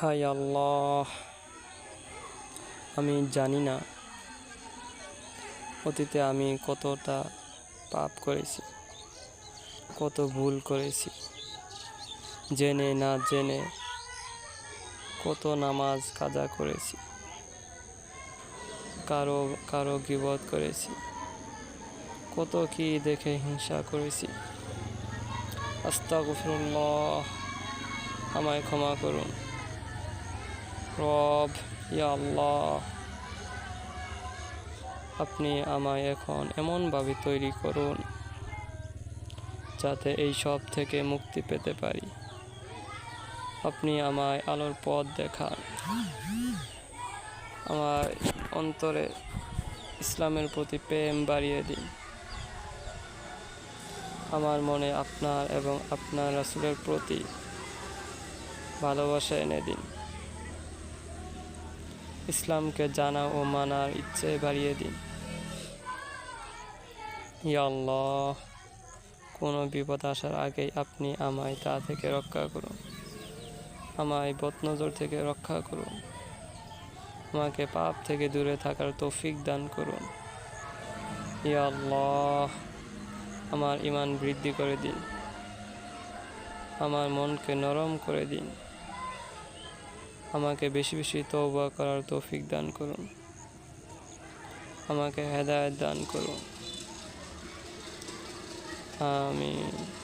High আল্লাহ। আমি জানি না। অতীতে আমি কতটা পাপ করেছি, কত ভুল করেছি। জেনে না জেনে কত নামাজ কাজা করেছি, কারও কারও গিবত করেছি, কত কি দেখে হিংসা করেছি। আস্তাগফিরুল্লাহ, আমায় ক্ষমা করুন। রব, ইয়া আল্লাহ, আপনি আমায় এখন এমনভাবে তৈরি করুন যাতে এই সব থেকে মুক্তি পেতে পারি। আপনি আমায় আলোর পথ দেখান। আমার অন্তরে ইসলামের প্রতি প্রেম বাড়িয়ে দিন। আমার মনে আপনার এবং আপনার রাসুলের প্রতি ভালোবাসা এনে দিন। ইসলামকে জানা ও মানার ইচ্ছে বাড়িয়ে দিন। আল্লাহ, কোনো বিপদ আসার আগেই আপনি আমায় তা থেকে রক্ষা করুন। আমায় বদনজর থেকে রক্ষা করুন। আমাকে পাপ থেকে দূরে থাকার তৌফিক দান করুন। আল্লাহ, আমার ইমান বৃদ্ধি করে দিন। আমার মনকে নরম করে দিন। আমাকে বেশি বেশি তওবা করার তৌফিক দান করুন। আমাকে হেদায়ত দান করুন। আমিন।